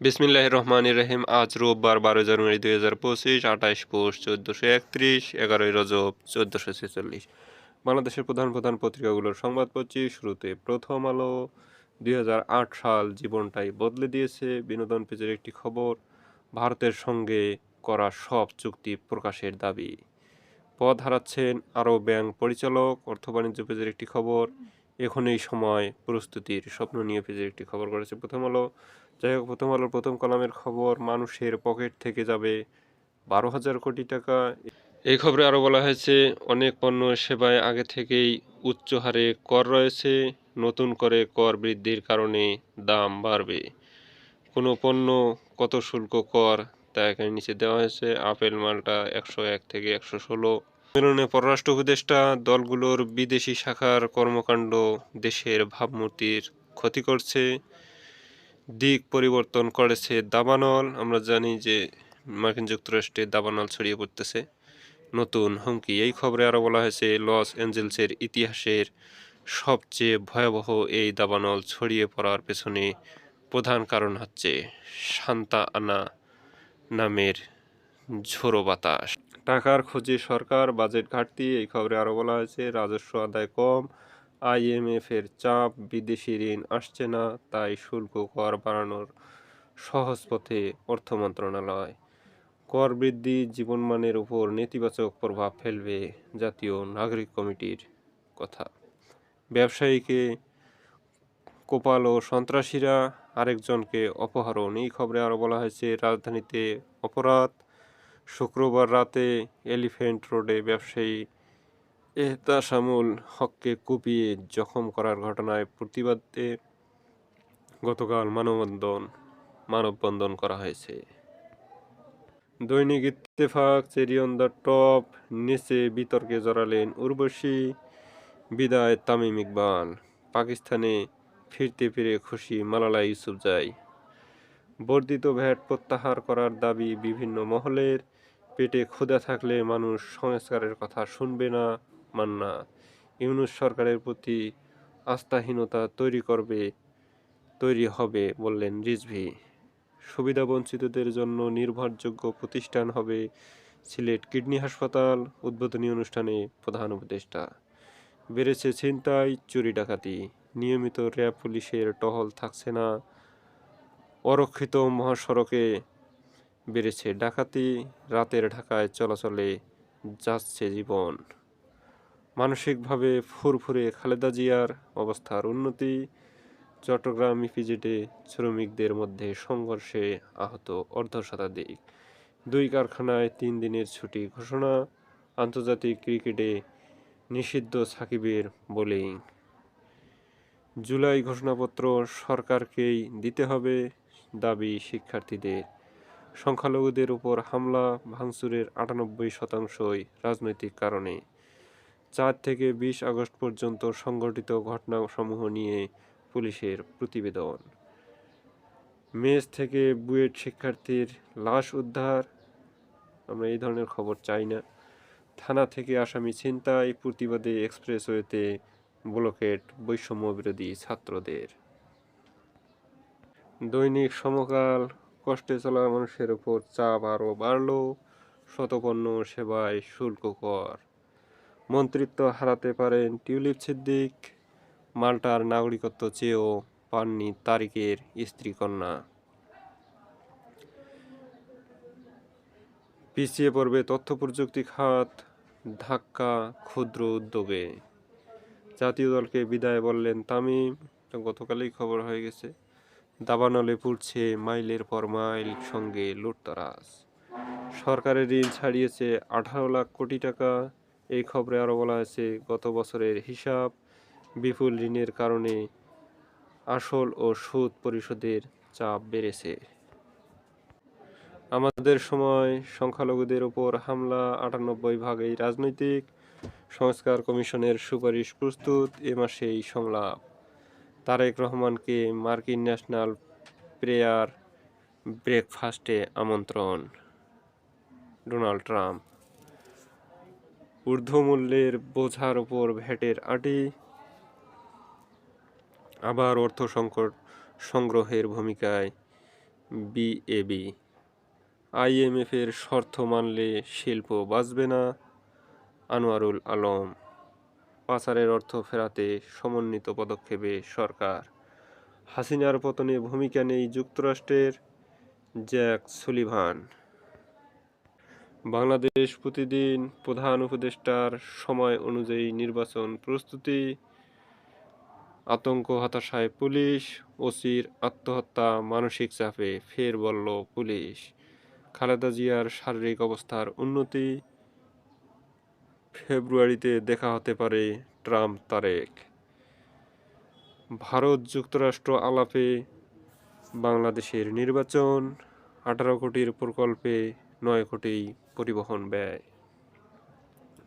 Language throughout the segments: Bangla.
বিসমিল্লাহ রহমান রহিম। আজ রোববার বারো জানুয়ারি দুই হাজার পঁচিশ, আঠাশ পৌষ চোদ্দোশো একত্রিশ, এগারোই রজব চোদ্দোশো ছেচল্লিশ। বাংলাদেশের প্রধান প্রধান পত্রিকাগুলোর সংবাদ পড়ছি শুরুতে প্রথম আলো। দু হাজার আট সাল জীবনটাই বদলে দিয়েছে বিনোদন পেজের একটি খবর, ভারতের সঙ্গে করা সব চুক্তি প্রকাশের দাবি। পদ হারাচ্ছেন আরও ব্যাংক পরিচালক, অর্থ বাণিজ্য পেজের একটি খবর। এখন এই সময় প্রস্তুতির স্বপ্ন নিয়ে পেজের একটি খবর করেছে প্রথম আলো। যাই হোক, প্রথম আলোর প্রথম কলামের খবর মানুষের পকেট থেকে যাবে বারো হাজার কোটি টাকা। এই খবরে আরও বলা হয়েছে, অনেক পণ্য সেবায় আগে থেকেই উচ্চ হারে কর রয়েছে, নতুন করে কর বৃদ্ধির কারণে দাম বাড়বে। কোনো পণ্য কত শুল্ক কর, তা এখানে নিচে দেওয়া হয়েছে। আপেল মালটা একশো এক থেকে একশো ষোলো। সম্মেলনে পররাষ্ট্র উপদেষ্টা, দলগুলোর বিদেশি শাখার কর্মকাণ্ড দেশের ভাবমূর্তির ক্ষতি করছে। দিক পরিবর্তন করেছে দাবানল। আমরা জানি যে মার্কিন যুক্তরাষ্ট্রে দাবানল ছড়িয়ে পড়তেছে। নতুন হুমকি। এই খবরে আরও বলা হয়েছে, লস অ্যাঞ্জেলসের ইতিহাসের সবচেয়ে ভয়াবহ এই দাবানল ছড়িয়ে পড়ার পেছনে প্রধান কারণ হচ্ছে শান্তা আনা নামের ঝোড়ো বাতাস। টাকার খোঁজে সরকার, বাজেট ঘাটতি, এই খবরে আরও বলা হয়েছে, রাজস্ব আদায় কম আইএমএফ এর চাপ বিদেশি ঋণ আসছে না, তাই শুল্ক কর বাড়ানোর সহজ পথে অর্থ মন্ত্রণালয়। কর বৃদ্ধি জীবনমানের উপর নেতিবাচক প্রভাব ফেলবে, জাতীয় নাগরিক কমিটির কথা। ব্যবসায়ীকে কোপাল ও সন্ত্রাসীরা আরেকজনকে অপহরণ, এই খবরে আরও বলা হয়েছে, রাজধানীতে অপরাধ শুক্রবার রাতে এলিফ্যান্ট রোডে ব্যবসায়ী এহতাসামুল হককে কুপিয়ে জখম করার ঘটনায় প্রতিবাদে গতকাল মানববন্ধন মানববন্ধন করা হয়েছে। দৈনিক Ittefaq, cherry on the top, নিচে বিতর্কে জড়ালেন উর্বশী বিদায় তামিম ইকবাল। পাকিস্তানে ফিরতে ফিরে খুশি মালালা ইউসুফজাই বর্ধিত ভ্যাট প্রত্যাহার করার দাবি বিভিন্ন মহলের। পেটে ক্ষুধা থাকলে মানুষ সংস্কারের কথা শুনবে না। মান্না ইউনুস সরকারের প্রতি আস্থাহীনতা তৈরি করবে, তৈরি হবে বললেন রিজভি। সুবিধাবঞ্চিতদের জন্য নির্ভরযোগ্য প্রতিষ্ঠান হবে সিলেট কিডনি হাসপাতাল, উদ্বোধনী অনুষ্ঠানে প্রধান উপদেষ্টা। বেড়েছে ছিনতাই, চুরি ডাকাতি। নিয়মিত র্যাব পুলিশের টহল থাকছে না। অরক্ষিত মহাসড়কে বেড়েছে ডাকাতি। রাতের ঢাকায় চলাচলে যাচ্ছে জীবন। মানসিকভাবে ফুরফুরে খালেদা জিয়ার অবস্থার উন্নতি, চট্টগ্রাম ইপিজেডে শ্রমিকদের মধ্যে সংঘর্ষে আহত অর্ধ শতাধিক দুই কারখানায় তিন দিনের ছুটি ঘোষণা, আন্তর্জাতিক ক্রিকেটে নিষিদ্ধ সাকিবের বোলিং। জুলাই ঘোষণাপত্র সরকারকেই দিতে হবে দাবি শিক্ষার্থীদের। সংখ্যালঘুদের উপর হামলা ভাঙচুরের আটানব্বই শতাংশই রাজনৈতিক কারণে। চার থেকে বিশ আগস্ট পর্যন্ত সংঘটিত ঘটনাসমূহ নিয়ে পুলিশের প্রতিবেদন। মেস থেকে বুয়েট শিক্ষার্থীর লাশ উদ্ধার। আমরা এই ধরনের খবর চাই না। থানা থেকে আসামি ছিনতাই, প্রতিবাদে এক্সপ্রেসওয়েতে ব্লকেট বৈষম্য বিরোধী ছাত্রদের। দৈনিক সমকাল, কষ্টে চলা মানুষের উপর চাপ আরও বাড়ল। শতপণ্য সেবায় শুল্ক কর। মন্ত্রিত্ব হারাতে পারেন টিউলিপ সিদ্দিক, মাল্টার নাগরিকত্ব চেয়েও পাননি তারিকের স্ত্রী কন্যা। পিছিয়ে পড়বে তথ্য প্রযুক্তি খাত, ধাক্কা ক্ষুদ্র উদ্যোগে। জাতীয় দলকে বিদায় বললেন তামিম, গতকালই খবর হয়ে গেছে, দাবানলে পুড়ছে মাইলের পর মাইল সঙ্গে লুটতরাজ। সরকারের ঋণ ছাড়িয়েছে আঠারো লাখ কোটি টাকা এই খবরে আরও বলা হয়েছে, গত বছরের হিসাব বিপুল ঋণের কারণে আসল ও সুদ পরিশোধের চাপ বেড়েছে। আমাদের সময়, সংখ্যালঘুদের ওপর হামলা আটানব্বই ভাগেই রাজনৈতিক। সংস্কার কমিশনের সুপারিশ প্রস্তুত এ মাসেই সংলাপ। তারেক রহমানকে মার্কিন ন্যাশনাল প্রেয়ার ব্রেকফাস্টে আমন্ত্রণ। ডোনাল্ড ট্রাম্প ঊর্ধ্বমূল্যের বোঝার ওপর ভ্যাটের আটি, আবার অর্থ সংকট সংগ্রহের ভূমিকায় বিএবি আইএমএফের শর্ত মানলে শিল্প বাঁচবে না, আনোয়ারুল আলম। পাচারের অর্থ ফেরাতে সমন্বিত পদক্ষেপে সরকার। হাসিনার পতনে ভূমিকা নেই যুক্তরাষ্ট্রের জ্যাক সুলিভান। বাংলাদেশ প্রতিদিন প্রধান উপদেষ্টার সময় অনুযায়ী নির্বাচন প্রস্তুতি, আতঙ্ক হতাশায় পুলিশ, ওসির আত্মহত্যা, মানসিক চাপে ফের বলল পুলিশ। খালেদা জিয়ার শারীরিক অবস্থার উন্নতি ফেব্রুয়ারিতে দেখা হতে পারে ট্রাম্প তারেক। ভারত যুক্তরাষ্ট্র আলাপে বাংলাদেশের নির্বাচন, আঠারো কোটির প্রকল্পে নয় কোটি পরিবহন ব্যয়।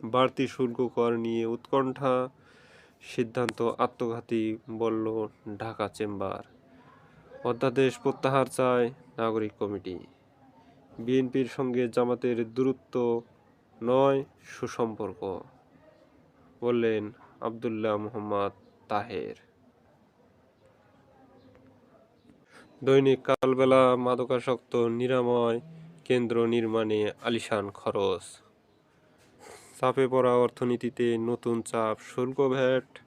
বাড়তি শুল্ক কর নিয়ে উৎকণ্ঠা, সিদ্ধান্ত আত্মঘাতী, বলল ঢাকা চেম্বার। অধ্যাদেশ প্রত্যাহার চায় নাগরিক কমিটি। বিএনপির সঙ্গে জামাতের দূরত্ব নয়, সুসম্পর্ক, বললেন আবদুল্লাহ মোহাম্মদ তাহের। দৈনিক কালবেলা মাদকাসক্ত, নিরাময় কেন্দ্র নির্মাণে আলিশান খরচ। চাপে পড়া অর্থনীতিতে নতুন চাপ শুল্ক ভ্যাট।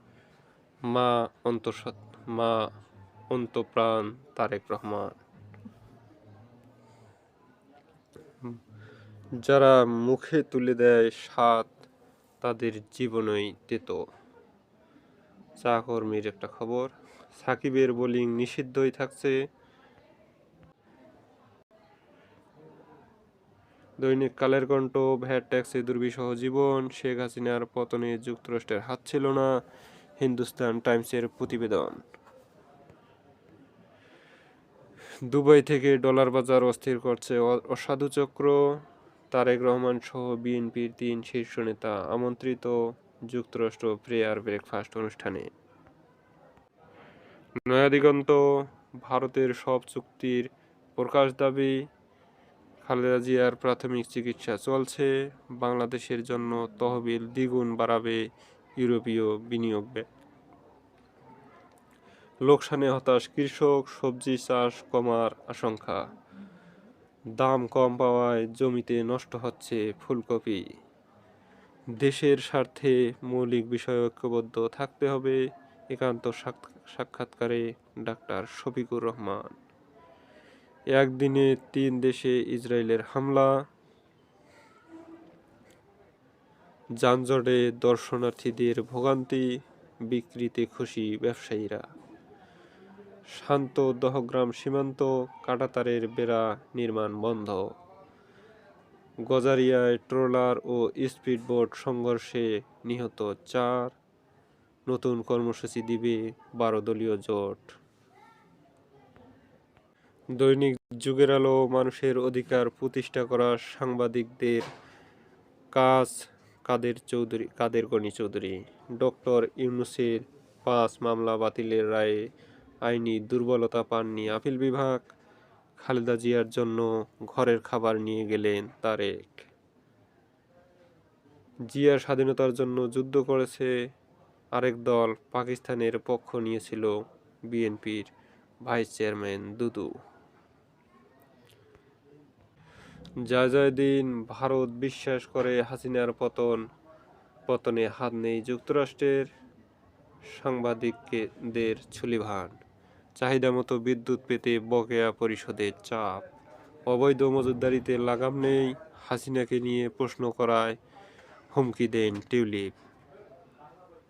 মা অন্তঃসৎ, মা অন্তপ্রাণ তারেক রহমান। যারা মুখে তুলে দেয় স্বাদ, তাদের জীবনই তেতো। চা কর্মীর একটা খবর, সাকিবের বোলিং নিষিদ্ধই থাকছে। দৈনিক কালের কণ্ঠ, ভ্যাট ট্যাক্সে দুর্বিষহ জীবন, শেখ হাসিনার পতনে যুক্তরাষ্ট্রের হাত ছিল না, হিন্দুস্তান টাইমসের প্রতিবেদন। দুবাই থেকে ডলার বাজার অস্থির করছে অসাধু চক্র। তারেক রহমান সহ বিএনপির তিন শীর্ষ নেতা আমন্ত্রিত যুক্তরাষ্ট্র প্রেয়ার ব্রেকফাস্ট অনুষ্ঠানে। নয়াদিগন্ত, ভারতের সব চুক্তির প্রকাশ দাবি খালেদা জিয়ার প্রাথমিক চিকিৎসা চলছে। বাংলাদেশের জন্য তহবিল দ্বিগুণ বাড়াবে ইউরোপীয় বিনিয়োগ ব্যাংক। লোকসানে হতাশ কৃষক, সবজি চাষ কমার আশঙ্কা। দাম কম পাওয়ায় জমিতে নষ্ট হচ্ছে ফুলকপি। দেশের স্বার্থে মৌলিক বিষয়ে ঐক্যবদ্ধ থাকতে হবে, একান্ত সাক্ষা- সাক্ষাৎকারে ডাক্তার শফিকুর রহমান। একদিনে তিন দেশে ইসরায়েলের হামলা। যানজটে দর্শনার্থীদের ভোগান্তি, বিক্রিতে খুশি ব্যবসায়ীরা। শান্ত দহগ্রাম সীমান্ত, কাটাতারের বেড়া নির্মাণ বন্ধ। গজারিয়ায় ট্রলার ও স্পিডবোট সংঘর্ষে নিহত চার। নতুন কর্মসূচি দিবে বারো দলীয় জোট। দৈনিক যুগের আলো মানুষের অধিকার প্রতিষ্ঠা করা সাংবাদিকদের কাজ, কাদের চৌধুরী, কাদের গণি চৌধুরী? ডক্টর ইউনুসের পাঁচ মামলা বাতিলের রায়ে আইনি দুর্বলতা পাননি আপিল বিভাগ। খালেদা জিয়ার জন্য ঘরের খাবার নিয়ে গেলেন তারেক। জিয়ার স্বাধীনতার জন্য যুদ্ধ করেছে আরেক দল পাকিস্তানের পক্ষ নিয়েছিল বিএনপির ভাইস চেয়ারম্যান দুদু। জয় জয় দিন, ভারত বিশ্বাস করে হাসিনার পতন। পতনে হাত নেই যুক্তরাষ্ট্রের সাংবাদিকদের ছুলিভান। চাহিদা মতো বিদ্যুৎ পেতে বকেয়া পরিষদের চাপ। অবৈধ মজুতদারিতে লাগাম নেই হাসিনাকে নিয়ে প্রশ্ন করায় হুমকি দেন টিউলিপ।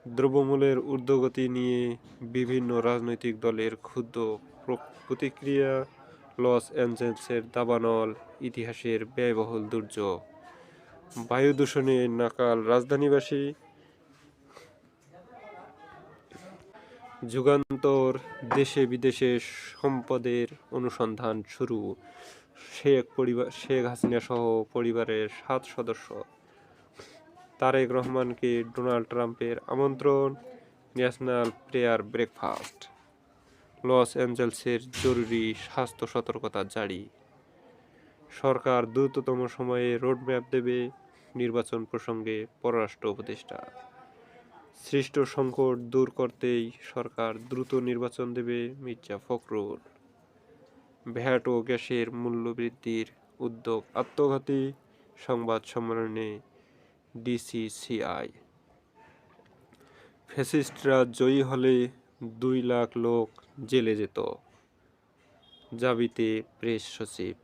দ্রব্যমূল্যের ঊর্ধ্বগতি নিয়ে বিভিন্ন রাজনৈতিক দলের ক্ষুদ্র প্র- প্রতিক্রিয়া, লস অ্যাঞ্জেলসের দাবানল। ইতিহাসের ব্যয়বহুল দুর্যোগ। বায়ু দূষণে নাকাল রাজধানীবাসী। যুগান্তর দেশে বিদেশে সম্পদের অনুসন্ধান শুরু। শেখ পরিবার, শেখ হাসিনা সহ পরিবারের সাত সদস্য। তারেক রহমানকে ডোনাল্ড ট্রাম্পের আমন্ত্রণ, ন্যাশনাল প্রেয়ার ব্রেকফাস্ট। লস অ্যাঞ্জেলসের জরুরি স্বাস্থ্য সতর্কতা জারি। সরকার দ্রুততম সময়ে রোডম্যাপ দেবে নির্বাচন প্রসঙ্গে পররাষ্ট্র উপদেষ্টা। সৃষ্ট সংকট দূর করতেই সরকার দ্রুত নির্বাচন দেবে মির্জা ফখরুল। ভ্যাট ও গ্যাসের মূল্য বৃদ্ধির উদ্যোগ আত্মঘাতী সংবাদ সম্মেলনে ডিসিসিআই। ফ্যাসিস্টরা জয়ী হলে দুই লাখ লোক জেলে যেত। জাবিতে প্রেস সচিব